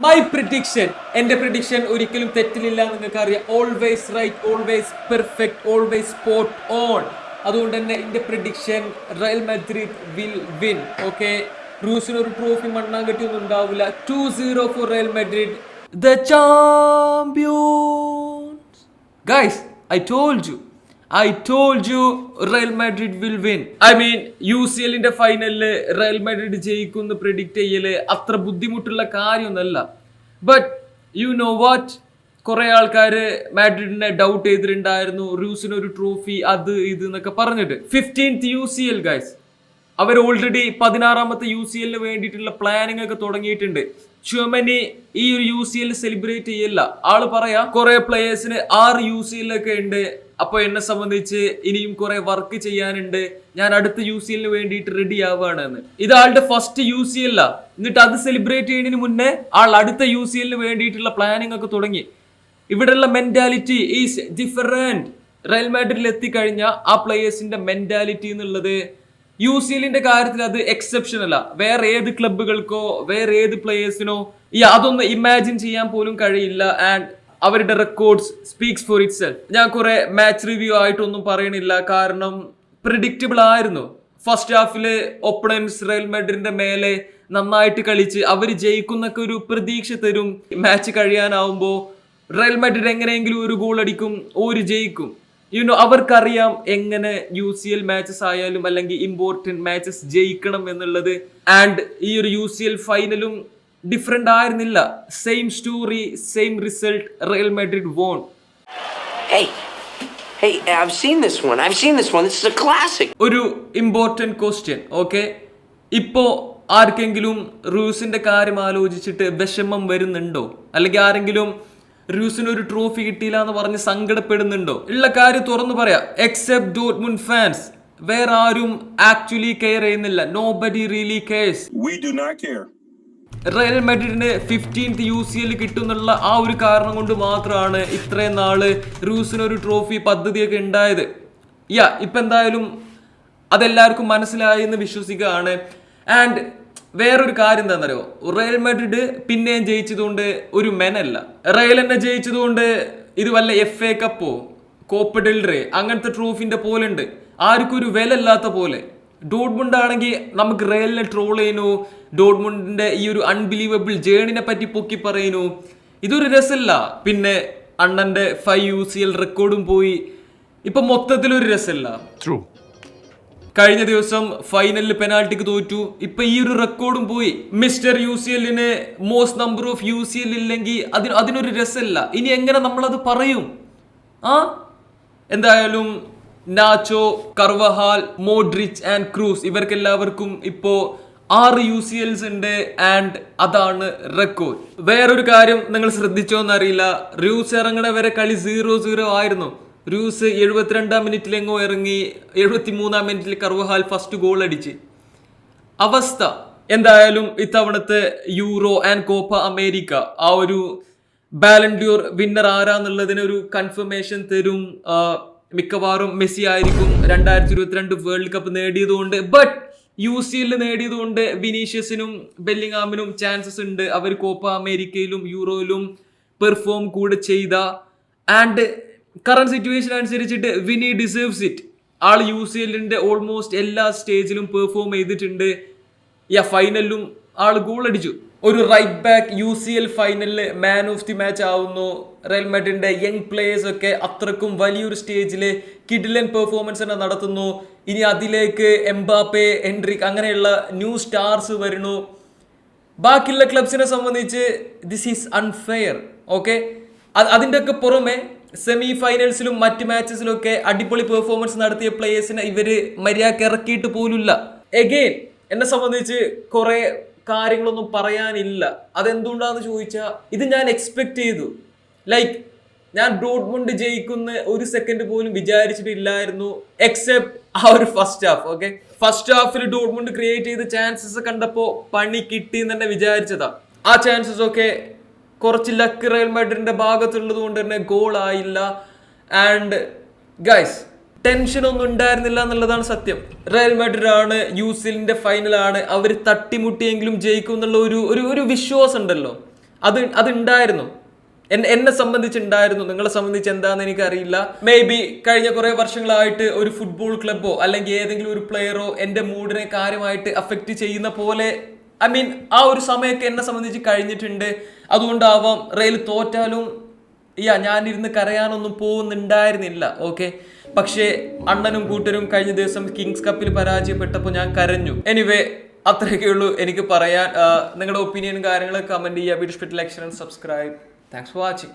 My prediction എന്റെ prediction ഒരിക്കലും തെറ്റിലില്ല നിങ്ങൾക്ക് അറിയാം always right always perfect always spot on അതുകൊണ്ട് തന്നെ എന്റെ prediction Real Madrid will win okay റൂസിന് ഒരു ട്രോഫി മണ്ണാൻ കിട്ടിയൊന്നും ഉണ്ടാവില്ല. Two zero for Real Madrid the champions guys I told you I told you Real Madrid will win I mean U C എല്ലിന്റെ ഫൈനലിൽ Real Madrid ജയിക്കുമെന്ന് predict ചെയ്യൽ അത്ര ബുദ്ധിമുട്ടുള്ള കാര്യമൊന്നല്ല ബട്ട് യു നോ വാറ്റ് കുറെ ആൾക്കാര് മാഡ്രിഡിനെ ഡൗട്ട് ചെയ്തിട്ടുണ്ടായിരുന്നു. റൂസിന് ഒരു ട്രോഫി അത് ഇത് എന്നൊക്കെ പറഞ്ഞിട്ട്. Fifteenth U C L guys അവർ ഓൾറെഡി പതിനാറാമത്തെ യു സി എല്ലിന് വേണ്ടിയിട്ടുള്ള പ്ലാനിങ് ഒക്കെ തുടങ്ങിയിട്ടുണ്ട്. ചുമനി ഈ ഒരു യു സി എൽ സെലിബ്രേറ്റ് ചെയ്യല്ല. ആൾ പറയാ കുറെ പ്ലേയേഴ്സിന് ആറ് യു സി എല്ലൊക്കെ ഉണ്ട്. അപ്പൊ എന്നെ സംബന്ധിച്ച് ഇനിയും കുറെ വർക്ക് ചെയ്യാനുണ്ട്. ഞാൻ അടുത്ത യു സി എല്ലിന് വേണ്ടിയിട്ട് റെഡി ആവുകയാണ് ഇത് ആളുടെ ഫസ്റ്റ് യു സി എല്ല എന്നിട്ട് അത് സെലിബ്രേറ്റ് ചെയ്യുന്നതിന് മുന്നേ ആൾ അടുത്ത യു സി എല്ലിന് വേണ്ടിയിട്ടുള്ള പ്ലാനിങ് ഒക്കെ തുടങ്ങി. ഇവിടെയുള്ള മെന്റാലിറ്റി ഈസ് ഡിഫറെന്റ് റയൽ മാഡ്രിഡിൽ എത്തിക്കഴിഞ്ഞ ആ പ്ലേയേഴ്സിന്റെ മെന്റാലിറ്റി എന്നുള്ളത് യു സി എല്ലിന്റെ കാര്യത്തിൽ അത് എക്സെപ്ഷൻ അല്ല വേറെ ഏത് ക്ലബുകൾക്കോ വേറെ ഏത് പ്ലേയേഴ്സിനോ ഈ അതൊന്നും ഇമാജിൻ ചെയ്യാൻ പോലും കഴിയില്ല. ആൻഡ് അവരുടെ records speaks for itself ഞാൻ കുറെ മാച്ച് റിവ്യൂ ആയിട്ടൊന്നും പറയണില്ല. കാരണം പ്രിഡിക്റ്റബിൾ ആയിരുന്നു. ഫസ്റ്റ് ഹാഫിൽ ഒപ്പണൻസ് റയൽ മെഡറിന്റെ മേലെ നന്നായിട്ട് കളിച്ച് അവർ ജയിക്കുന്നൊക്കെ ഒരു പ്രതീക്ഷ തരും. മാച്ച് കഴിയാനാവുമ്പോൾ റയൽ മെഡ്രിഡ് എങ്ങനെയെങ്കിലും ഒരു ഗോൾ അടിക്കും ഒരു ജയിക്കും. യുനോ അവർക്കറിയാം എങ്ങനെ യു സി എൽ മാച്ചസ് ആയാലും അല്ലെങ്കിൽ ഇമ്പോർട്ടന്റ് മാച്ചസ് ജയിക്കണം എന്നുള്ളത്. ആൻഡ് ഈ ഒരു യു സി എൽ ഫൈനലും ഡിഫറെന്റ് ആയിരുന്നില്ല. Same story same result Real Madrid won Hey, hey, I've seen this one. I've seen this one. This is a classic. ഒരു ഇമ്പോർട്ടന്റ് ക്വസ്റ്റ്യൻ ഓക്കെ ഇപ്പോ ആർക്കെങ്കിലും റൂസിന്റെ കാര്യം ആലോചിച്ചിട്ട് വിഷമം വരുന്നുണ്ടോ? അല്ലെങ്കിൽ ആരെങ്കിലും റൂസിന് ഒരു ട്രോഫി കിട്ടിയില്ല എന്ന് പറഞ്ഞ് സങ്കടപ്പെടുന്നുണ്ടോ? ഉള്ള കാര്യം തുറന്നു പറയാം. എക്സെപ്റ്റ് ഡോട്ട്മുൻ ഫാൻസ് വേറെ ആരും ആക്ച്വലി കെയർ ചെയ്യുന്നില്ല. Nobody really cares Real മെഡ്രിഡിന് ഫിഫ്റ്റീൻത്ത് യു സി എൽ കിട്ടുന്നുള്ള ആ ഒരു കാരണം കൊണ്ട് മാത്രമാണ് ഇത്രയും നാൾ റൂസിന് ഒരു ട്രോഫി പദ്ധതിയൊക്കെ ഉണ്ടായത്. യാ ഇപ്പം എന്തായാലും അതെല്ലാവർക്കും മനസ്സിലായി എന്ന് വിശ്വസിക്കുകയാണ്. ആൻഡ് വേറൊരു കാര്യം എന്താണെന്നറിയോ? റയൽ മെഡ്രിഡ് പിന്നെയും ജയിച്ചതുകൊണ്ട് ഒരു മെനല്ല. റയൽ എന്നെ ജയിച്ചതുകൊണ്ട് ഇത് വല്ല എഫ് എ കപ്പോ കോപ്പ് ഡെൽറേ അങ്ങനത്തെ ട്രോഫിന്റെ പോലെ ഉണ്ട് ആർക്കും ഒരു വില ഇല്ലാത്ത പോലെ. ഡോട്ട്മുണ്ട് ആണെങ്കിൽ നമുക്ക് റയലിനെ ട്രോൾ ചെയ്യുന്നു. ഡോഡ്മുണ്ടിന്റെ ഈ ഒരു അൺബിലീവബിൾ ജേണിനെ പറ്റി പൊക്കി പറയുന്നു. ഇതൊരു രസമില്ല. പിന്നെ അണ്ണന്റെ ഫൈവ് യു സി എൽ റെക്കോർഡും പോയി. ഇപ്പൊ മൊത്തത്തിലൊരു രസമില്ല. ട്രൂ കഴിഞ്ഞ ദിവസം ഫൈനലിൽ പെനാൾട്ടിക്ക് തോറ്റു. ഇപ്പൊ ഈ ഒരു റെക്കോർഡും പോയി. മിസ്റ്റർ യു സി എല്ലിന് most number of U C L ഇല്ലെങ്കിൽ അതിന് അതിനൊരു രസമില്ല. ഇനി എങ്ങനെ നമ്മളത് പറയും? ആ? എന്തായാലും Nacho Carvajal Modric and Kroos ഇവർക്കെല്ലാവർക്കും ഇപ്പോ ആറ് യു സി എൽസ് ഉണ്ട് ആൻഡ് അതാണ് റെക്കോർഡ്. വേറൊരു കാര്യം നിങ്ങൾ ശ്രദ്ധിച്ചോ എന്നറിയില്ല. റൂസ് ഇറങ്ങണ വരെ കളി സീറോ സീറോ ആയിരുന്നു. റൂസ് എഴുപത്തിരണ്ടാം മിനിറ്റിലെങ്ങോ ഇറങ്ങി എഴുപത്തി മൂന്നാം മിനിറ്റിൽ കർവഹാൽ ഫസ്റ്റ് ഗോൾ അടിച്ച്. അവസ്ഥ എന്തായാലും ഇത്തവണത്തെ യൂറോ ആൻഡ് കോപ്പ അമേരിക്ക. ആ ഒരു ബാലൻഡ്യൂർ വിന്നർ ആരാന്നുള്ളതിന് ഒരു കൺഫർമേഷൻ തരും. മിക്കവാറും മെസ്സി ആയിരിക്കും രണ്ടായിരത്തി ഇരുപത്തിരണ്ട് വേൾഡ് കപ്പ് നേടിയതുകൊണ്ട് ബട്ട് യു സി എല്ലിൽ നേടിയതുകൊണ്ട് വിനീഷ്യസിനും ബെല്ലിങ്ങാമിനും ചാൻസസ് ഉണ്ട്. അവർ കോപ്പ അമേരിക്കയിലും യൂറോയിലും പെർഫോം കൂടെ ചെയ്ത. ആൻഡ് കറണ്ട് സിറ്റുവേഷൻ അനുസരിച്ചിട്ട് വിനി ഡിസേർവ്സ് ഇറ്റ് ആൾ യു സി എല്ലിന്റെ ഓൾമോസ്റ്റ് എല്ലാ സ്റ്റേജിലും പെർഫോം ചെയ്തിട്ടുണ്ട് യാ ഫൈനലിലും ആൾ ഗോൾ അടിച്ചു. ഒരു right back U C L ഫൈനലിൽ മാൻ ഓഫ് ദി മാച്ച് ആവുന്നു. റയൽ മെഡ്രിഡിന്റെ യങ് പ്ലേയേഴ്സ് ഒക്കെ അത്രക്കും വലിയൊരു സ്റ്റേജിൽ കിഡിലൻ പെർഫോമൻസ് തന്നെ നടത്തുന്നു. ഇനി അതിലേക്ക് എംബാപ്പെ എൻട്രിക് അങ്ങനെയുള്ള ന്യൂ സ്റ്റാർസ് വരുന്നു. ബാക്കിയുള്ള ക്ലബ്സിനെ സംബന്ധിച്ച് ദിസ് ഈസ് അൺഫെയർ ഓക്കെ അതിന്റെ ഒക്കെ പുറമെ സെമി ഫൈനൽസിലും മറ്റ് മാച്ചസിലും ഒക്കെ അടിപൊളി പെർഫോമൻസ് നടത്തിയ പ്ലേയേഴ്സിനെ ഇവർ മര്യാദയ്ക്ക് ഇറക്കിയിട്ട് പോലുമില്ല. എഗെയിൻ എന്നെ സംബന്ധിച്ച് കുറെ കാര്യങ്ങളൊന്നും പറയാനില്ല. അതെന്തുകൊണ്ടാന്ന് ചോദിച്ചാൽ ഇത് ഞാൻ എക്സ്പെക്ട് ചെയ്തു. ലൈക്ക് ഞാൻ ഡോട്ട്മുണ്ട് ജയിക്കുന്ന ഒരു സെക്കൻഡ് പോലും വിചാരിച്ചിട്ടില്ലായിരുന്നു എക്സെപ്റ്റ് ആ ഒരു ഫസ്റ്റ് ഹാഫ് ഓക്കെ ഫസ്റ്റ് ഹാഫിൽ ഡോട്ട്മുണ്ട് ക്രിയേറ്റ് ചെയ്ത ചാൻസസ് കണ്ടപ്പോൾ പണി കിട്ടി എന്ന് തന്നെ വിചാരിച്ചതാ. ആ ചാൻസസ് ഒക്കെ കുറച്ച് ലക്ക് റയൽ മാഡ്രിഡിന്റെ ഭാഗത്തുള്ളത് കൊണ്ട് തന്നെ ഗോൾ ആയില്ല. ആൻഡ് ഗൈസ് ടെൻഷൻ ഒന്നും ഉണ്ടായിരുന്നില്ല എന്നുള്ളതാണ് സത്യം. റയൽ മാഡ്രിഡ് ആണ് യൂസിലിന്റെ ഫൈനൽ ആണ് അവർ തട്ടിമുട്ടിയെങ്കിലും ജയിക്കും എന്നുള്ള ഒരു ഒരു ഒരു വിശ്വാസം ഉണ്ടല്ലോ അത് അതുണ്ടായിരുന്നു. എന്നെ എന്നെ സംബന്ധിച്ചുണ്ടായിരുന്നു. നിങ്ങളെ സംബന്ധിച്ച് എന്താണെന്ന് എനിക്കറിയില്ല. മേ ബി കഴിഞ്ഞ കുറെ വർഷങ്ങളായിട്ട് ഒരു ഫുട്ബോൾ ക്ലബ്ബോ അല്ലെങ്കിൽ ഏതെങ്കിലും ഒരു പ്ലെയറോ എന്റെ മൂഡിനെ കാര്യമായിട്ട് അഫക്റ്റ് ചെയ്യുന്ന പോലെ ഐ മീൻ ആ ഒരു സമയമൊക്കെ എന്നെ സംബന്ധിച്ച് കഴിഞ്ഞിട്ടുണ്ട്. അതുകൊണ്ടാവാം റെയിൽ തോറ്റാലും യാ ഞാനിരുന്ന് കരയാനൊന്നും പോകുന്നുണ്ടായിരുന്നില്ല. ഓക്കെ പക്ഷേ അണ്ണനും കൂട്ടരും കഴിഞ്ഞ ദിവസം കിങ്സ് കപ്പിൽ പരാജയപ്പെട്ടപ്പോൾ ഞാൻ കരഞ്ഞു. എനിവേ അത്രയൊക്കെ ഉള്ളൂ. എനിക്ക് പറയാൻ നിങ്ങളുടെ ഒപ്പീനിയനും കാര്യങ്ങളും കമന്റ് ചെയ്യുക. വീഡിയോ ഇഷ്ടപ്പെട്ട like subscribe thanks for watching